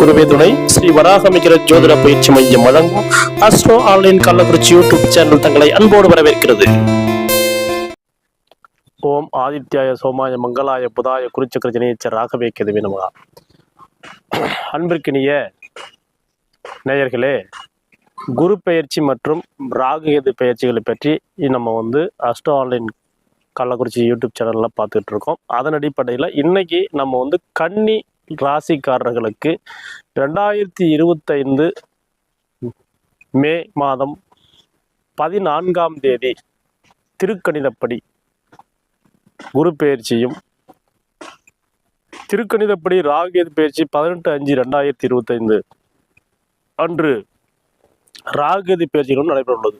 குருவே துணை. ஸ்ரீ வராகமிகர ஜோதிட பயிற்சி மையம் வழங்கும் astro online Kallakurichi YouTube channel தங்களை அன்போடு வரவேற்கிறது. ஓம் ஆதித்யாய சோமாய மங்களாய புதாய குறிச்சக்கர ஜனேச்ச ராகவே கெதுவே நமகா. அன்பிற்கினிய நேயர்களே குரு பயிற்சி மற்றும் ராகு பயிற்சிகளை பற்றி நம்ம வந்து அஸ்ட்ரோ ஆன்லைன் கள்ளக்குறிச்சி யூடியூப் சேனலில் பார்த்துட்டு இருக்கோம். அதன் அடிப்படையில் இன்னைக்கு நம்ம வந்து கன்னி ராசிக்காரர்களுக்கு ரெண்டாயிரத்தி இருபத்தைந்து மே மாதம் பதினான்காம் தேதி திருக்கணிதப்படி குரு பயிற்சியும் திருக்கணிதப்படி ராகேது பயிற்சி பதினெட்டு அஞ்சு ரெண்டாயிரத்தி இருபத்தைந்து அன்று ராகேது பயிற்சிகளும் நடைபெற உள்ளது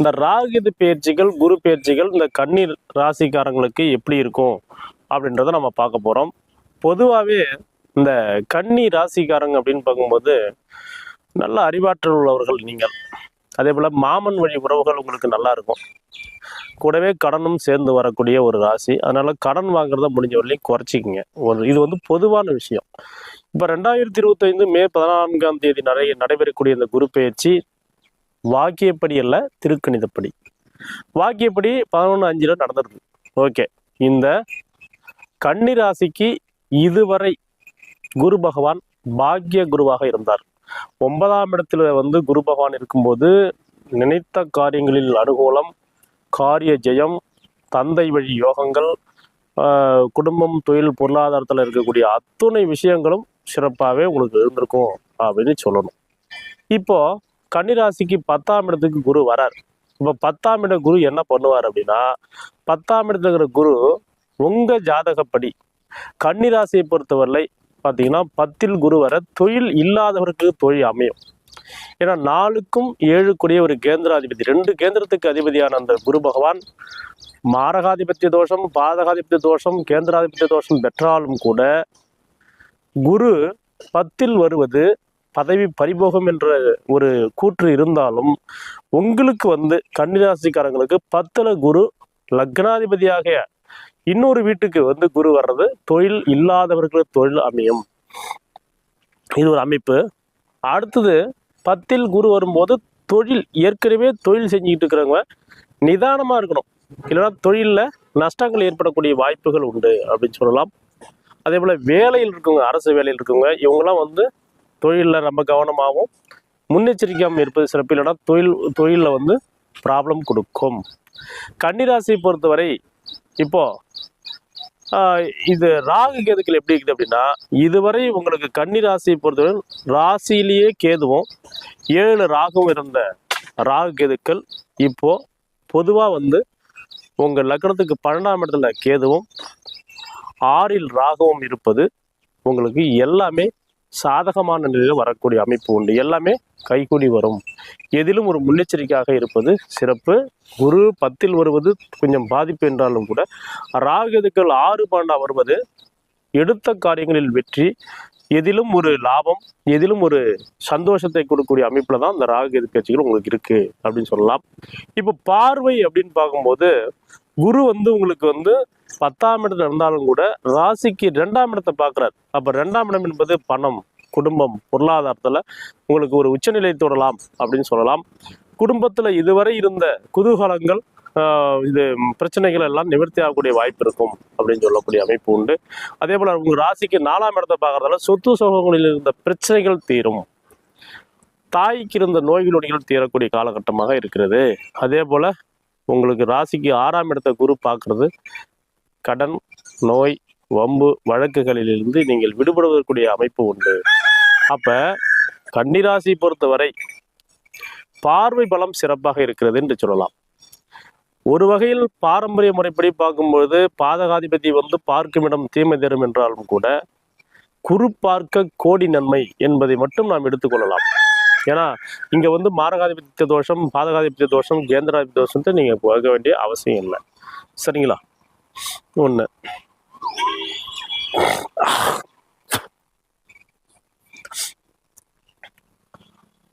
இந்த ராகேது பயிற்சிகள் குரு பயிற்சிகள் இந்த கண்ணீர் ராசிக்காரங்களுக்கு எப்படி இருக்கும் அப்படின்றத நம்ம பார்க்க போகிறோம் பொதுவாகவே இந்த கன்னி ராசிக்காரங்க அப்படின்னு பார்க்கும்போது நல்ல அறிவாற்றல் உள்ளவர்கள் நீங்கள். அதே போல் மாமன் வழி உறவுகள் உங்களுக்கு நல்லா இருக்கும். கூடவே கடனும் சேர்ந்து வரக்கூடிய ஒரு ராசி. அதனால் கடன் வாங்குறத முடிஞ்ச வரையும் குறைச்சிக்கிங்க. ஒரு இது வந்து பொதுவான விஷயம். இப்போ ரெண்டாயிரத்தி இருபத்தைந்து மே பதினான்காம் தேதி நிறைய நடைபெறக்கூடிய இந்த குரு பயிற்சி வாக்கியப்படி அல்ல திருக்கணிதப்படி. வாக்கியப்படி பதினொன்று அஞ்சில் நடந்துருக்கு ஓகே. இந்த கன்னி ராசிக்கு இதுவரை குரு பகவான் பாக்கிய குருவாக இருந்தார். ஒன்பதாம் இடத்துல வந்து குரு பகவான் இருக்கும்போது நினைத்த காரியங்களில் அனுகூலம் காரிய ஜெயம் தந்தை வழி யோகங்கள் குடும்பம் தொழில் பொருளாதாரத்தில் இருக்கக்கூடிய அத்துணை விஷயங்களும் சிறப்பாகவே உங்களுக்கு இருந்திருக்கும் அப்படின்னு சொல்லணும். இப்போ கன்னிராசிக்கு பத்தாம் இடத்துக்கு குரு வரார். இப்போ பத்தாம் இட குரு என்ன பண்ணுவார் அப்படின்னா பத்தாம் இடத்துல குரு உங்க ஜாதகப்படி கன்னிராசியை பொறுத்தவரை பார்த்தீங்கன்னா பத்தில் குரு வர தொழில் இல்லாதவருக்கு தொழில் அமையும். ஏன்னா நாலுக்கும் ஏழுக்குடைய ஒரு கேந்திராதிபதி ரெண்டு கேந்திரத்துக்கு அதிபதியான அந்த குரு பகவான் மாரகாதிபத்திய தோஷம் பாதகாதிபத்திய தோஷம் கேந்திராதிபத்திய தோஷம் பெற்றாலும் கூட குரு பத்தில் வருவது பதவி பரிபோகம் என்ற ஒரு கூற்று இருந்தாலும் உங்களுக்கு வந்து கன்னிராசிக்காரங்களுக்கு பத்தில் குரு லக்னாதிபதியாக இன்னொரு வீட்டுக்கு வந்து குரு வர்றது தொழில் இல்லாதவர்களுக்கு தொழில் அமையும். இது ஒரு அமைப்பு. அடுத்தது பத்தில் குரு வரும்போது தொழில் ஏற்கனவே தொழில் செஞ்சுக்கிட்டு இருக்கிறவங்க நிதானமாக இருக்கணும். இல்லைன்னா தொழிலில் நஷ்டங்கள் ஏற்படக்கூடிய வாய்ப்புகள் உண்டு அப்படின்னு சொல்லலாம். அதே போல் வேலையில் இருக்கவங்க அரசு வேலையில் இருக்கவங்க இவங்கெல்லாம் வந்து தொழிலில் ரொம்ப கவனமாகவும் முன்னெச்சரிக்கையாகவும் இருப்பது சிறப்பு. இல்லைன்னா தொழில் தொழிலில் வந்து ப்ராப்ளம் கொடுக்கும். கன்னிராசியை பொறுத்தவரை இப்போ இது ராகு கேதுக்கள் எப்படி இருக்குது அப்படின்னா இதுவரை உங்களுக்கு கன்னி ராசியை பொறுத்தவரை ராசியிலேயே கேதுவும் ஏழு ராகும் இருந்த ராகு கேதுக்கள் இப்போ பொதுவாக வந்து உங்கள் லக்னத்துக்கு பன்னெண்டாம் இடத்துல கேதுவும் ஆறில் ராகவும் இருப்பது உங்களுக்கு எல்லாமே சாதகமான நிலையில் வரக்கூடிய அமைப்பு உண்டு. எல்லாமே கைகூடி வரும். எதிலும் ஒரு முன்னெச்சரிக்கையாக இருப்பது சிறப்பு. குரு பத்தில் வருவது கொஞ்சம் பாதிப்பு என்றாலும் கூட ராகதுக்கள் ஆறு பாண்டா வருவது எடுத்த காரியங்களில் வெற்றி. எதிலும் ஒரு லாபம் எதிலும் ஒரு சந்தோஷத்தை கொடுக்கக்கூடிய அமைப்பில் தான் இந்த ராகு எதிர்கட்சிகள் உங்களுக்கு இருக்கு அப்படின்னு சொல்லலாம். இப்போ பார்வை அப்படின்னு பார்க்கும்போது குரு வந்து உங்களுக்கு வந்து பத்தாம் இடத்துல இருந்தாலும் கூட ராசிக்கு ரெண்டாம் இடத்தை பார்க்குறாரு. அப்போ ரெண்டாம் இடம் என்பது பணம் குடும்பம் பொருளாதாரத்தில் உங்களுக்கு ஒரு உச்சநிலை தொடலாம் அப்படின்னு சொல்லலாம். குடும்பத்தில் இதுவரை இருந்த குதூகலங்கள் இது பிரச்சனைகள் எல்லாம் நிவர்த்தி ஆகக்கூடிய வாய்ப்பு இருக்கும் அப்படின்னு சொல்லக்கூடிய அமைப்பு உண்டு. அதே போல் உங்க ராசிக்கு நாலாம் இடத்தை பார்க்கறதால சொத்து சோகங்களில் இருந்த பிரச்சனைகள் தீரும். தாய்க்கு இருந்த நோய் நொடிகள் தீரக்கூடிய காலகட்டமாக இருக்கிறது. அதே போல் உங்களுக்கு ராசிக்கு ஆறாம் இடத்த குரு பார்க்கறது. கடன் நோய் வம்பு வழக்குகளிலிருந்து நீங்கள் விடுபடுவதற்குரிய அமைப்பு உண்டு. அப்ப கன்னிராசி பொறுத்தவரை பார்வை பலம் சிறப்பாக இருக்கிறது என்று சொல்லலாம். ஒரு வகையில் பாரம்பரிய முறைப்படி பார்க்கும்பொழுது பாதகாதிபதி வந்து பார்க்கும் இடம் தீமை தரும் என்றாலும் கூட குரு பார்க்க கோடி நன்மை என்பதை மட்டும் நாம் எடுத்துக்கொள்ளலாம் ஏன்னா இங்க வந்து மாரகாதிபத்திய தோஷம் பாதகாதிபத்திய தோஷம் கேந்திராதிபத்திய தோஷத்தை நீங்க போக வேண்டிய அவசியம் இல்லை. சரிங்களா? ஒண்ணு.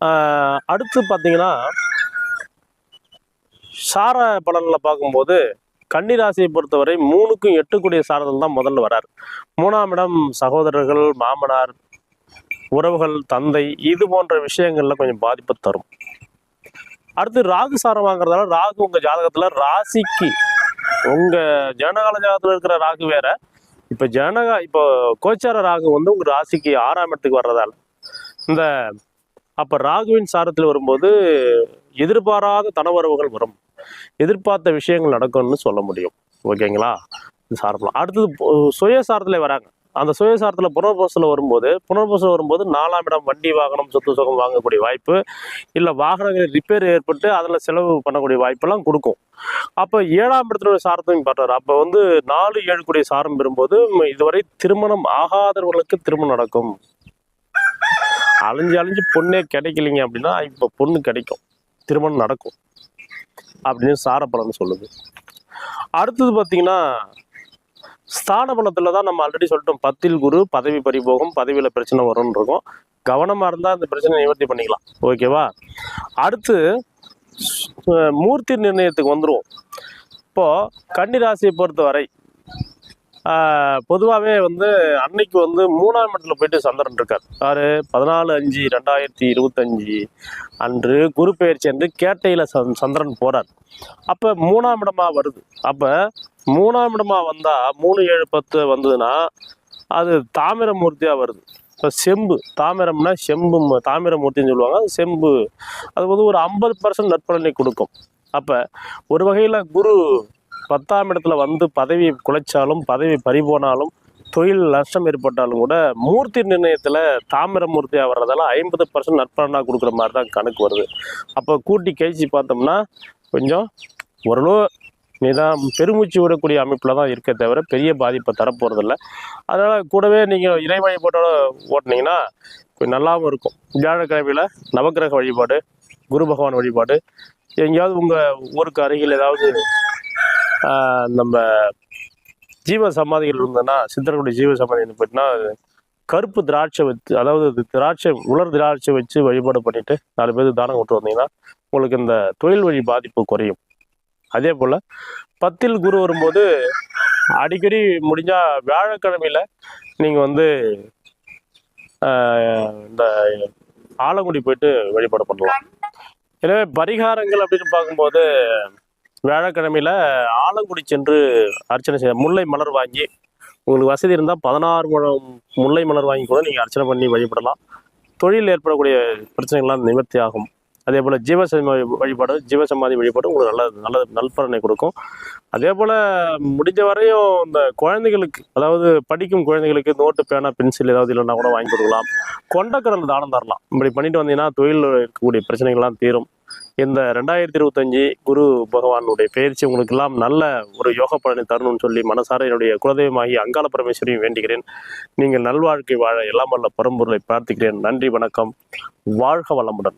ஆஹ் அடுத்து பார்த்தீங்கன்னா சார பலனில் பார்க்கும்போது கன்னிராசியை பொறுத்தவரை மூணுக்கும் எட்டுக்குடிய சாரதல் தான் முதல்ல வரார். மூணாம் இடம் சகோதரர்கள் மாமனார் உறவுகள் தந்தை இது போன்ற விஷயங்கள்ல கொஞ்சம் பாதிப்பை தரும். அடுத்து ராகு சாரம் வாங்குறதால ராகு உங்க ஜாதகத்துல ராசிக்கு உங்க ஜனகால ஜாதகத்துல இருக்கிற ராகு வேற. இப்ப ஜனகா இப்போ கோச்சார ராகு வந்து உங்க ராசிக்கு ஆறாம் இடத்துக்கு வர்றதால. இந்த அப்ப ராகுவின் சாரத்தில் வரும்போது எதிர்பாராத தனவரவுகள் வரும். எதிர்பார்த்த விஷயங்கள் நடக்கும்னு சொல்ல முடியும். ஓகேங்களா? இது அடுத்தது சுய சுயசாரத்தில் வராங்க. அந்த சுயசாரத்தில் புனர்பூசத்தில் வரும்போது புனர்பூசல் வரும்போது நாலாம் இடம் வண்டி வாகனம் சொத்து சுகம் வாங்கக்கூடிய வாய்ப்பு இல்லை வாகனங்களில் ரிப்பேர் ஏற்பட்டு அதில் செலவு பண்ணக்கூடிய வாய்ப்பெல்லாம் கொடுக்கும். அப்போ ஏழாம் இடத்துல சாரத்தையும் பார்த்தாரு. அப்போ வந்து நாலு ஏழு கூடிய சாரம் பெறும்போது இதுவரை திருமணம் ஆகாதவர்களுக்கு திருமணம் நடக்கும். அலைஞ்சு அலைஞ்சு பொண்ணே கிடைக்கலைங்க அப்படின்னா இப்போ பொண்ணு கிடைக்கும். திருமணம் நடக்கும். அப்படின்னு சாரப்பலன் சொல்லுது. அடுத்தது பார்த்தீங்கன்னா ஸ்தான பலத்தில் தான் நம்ம ஆல்ரெடி சொல்லிட்டோம். பத்தில் குரு பதவி பறிபோகும் பதவியில் பிரச்சனை வரும்னு இருக்கும். கவனமாக இருந்தால் அந்த பிரச்சனை நிவர்த்தி பண்ணிக்கலாம். ஓகேவா அடுத்து மூர்த்தி நிர்ணயத்துக்கு வந்துருவோம். இப்போது கன்னி ராசியை பொறுத்தவரை பொதுவாகவே வந்து அன்னைக்கு வந்து மூணாம் இடத்துல போயிட்டு சந்திரன் இருக்கார். ஆறு பதினாலு அஞ்சு ரெண்டாயிரத்தி இருபத்தஞ்சி அன்று குரு பெயர்ச்சி அன்று கேட்டையில் சந் சந்திரன் போகிறார் அப்போ மூணாம் இடமா வருது. அப்போ மூணாம் இடமாக வந்தால் மூணு ஏழு பத்து வந்ததுன்னா அது தாமிரமூர்த்தியாக வருது. இப்போ செம்பு தாமிரம்னா செம்பு தாமிரமூர்த்தின்னு சொல்லுவாங்க. அது செம்பு. அது வந்து ஒரு ஐம்பது பர்சன்ட் நற்பலனை கொடுக்கும். அப்போ ஒரு வகையில் குரு பத்தாம் இடத்துல வந்து பதவி குலைச்சாலும் பதவி பறிபோனாலும் தொழில் நஷ்டம் ஏற்பட்டாலும் கூட மூர்த்தி நிர்ணயத்தில் தாமிரமூர்த்தியாக வர்றதால ஐம்பது பர்சன்ட் நற்பலனாக கொடுக்குற மாதிரி தான் கணக்கு வருது. அப்போ கூட்டி கழிச்சு பார்த்தோம்னா கொஞ்சம் ஓரளவு நிதான் பெருமூச்சு விடக்கூடிய அமைப்பில் தான் இருக்க தவிர பெரிய பாதிப்பை தரப்போகிறதில்ல அதனால் கூடவே நீங்கள் இறை வழிபாட்டோட ஓட்டுனீங்கன்னா கொஞ்சம் நல்லாவும் இருக்கும். வியாழக்கிழமையில் நவக்கிரக வழிபாடு குரு பகவான் வழிபாடு. எங்கேயாவது உங்கள் ஊருக்கு அருகில் ஏதாவது நம்ம ஜீவ சமாதிகள் இருந்ததுன்னா சித்தர்களுடைய ஜீவ சமாதி போயிட்டுனா கருப்பு திராட்சை வச்சு அதாவது திராட்சை உலர் திராட்சை வச்சு வழிபாடு பண்ணிட்டு நாலு பேருக்கு தானம் கொண்டு வந்தீங்கன்னா உங்களுக்கு இந்த தொழில் வழி பாதிப்பு குறையும். அதே போல் பத்தில் குரு வரும்போது அடிக்கடி முடிஞ்சா வியாழக்கிழமையில நீங்கள் வந்து இந்த ஆலங்குடி போயிட்டு வழிபாடு பண்ணலாம். எனவே பரிகாரங்கள் அப்படின்னு பார்க்கும்போது வியாழக்கிழமையில ஆலங்குடி சென்று அர்ச்சனை செய்ய முல்லை மலர் வாங்கி உங்களுக்கு வசதி இருந்தால் பதினாறு முழம் முல்லை மலர் வாங்கி கூட நீங்கள் அர்ச்சனை பண்ணி வழிபடலாம். தொழில் ஏற்படக்கூடிய பிரச்சனைகள்லாம் நிவர்த்தி ஆகும். அதே போல் ஜீவசமாதி வழிபாடு ஜீவசமாதி வழிபாடு உங்களுக்கு நல்ல நல்ல நல்பலனை கொடுக்கும். அதே போல் முடிஞ்ச வரையும் இந்த குழந்தைகளுக்கு அதாவது படிக்கும் குழந்தைகளுக்கு நோட்டு பேனா பென்சில் ஏதாவது இல்லைன்னா கூட வாங்கி கொடுக்கலாம். கொண்டக்கடல் தானம் தரலாம். இப்படி பண்ணிட்டு வந்தீங்கன்னா தொழிலில் இருக்கக்கூடிய பிரச்சனைகள்லாம் தீரும். இந்த ரெண்டாயிரத்தி இருபத்தஞ்சி குரு பகவானுடைய பயிற்சி உங்களுக்கெல்லாம் நல்ல ஒரு யோக பலனை தரணும்னு சொல்லி மனசார என்னுடைய குலதெய்வமாகி அங்காள பரமேஸ்வரியும் வேண்டுகிறேன். நீங்கள் நல்வாழ்க்கை வாழ எல்லாம் வல்ல பரம்பொருளை பிரார்த்திக்கிறேன். நன்றி வணக்கம். வாழ்க வளமுடன்.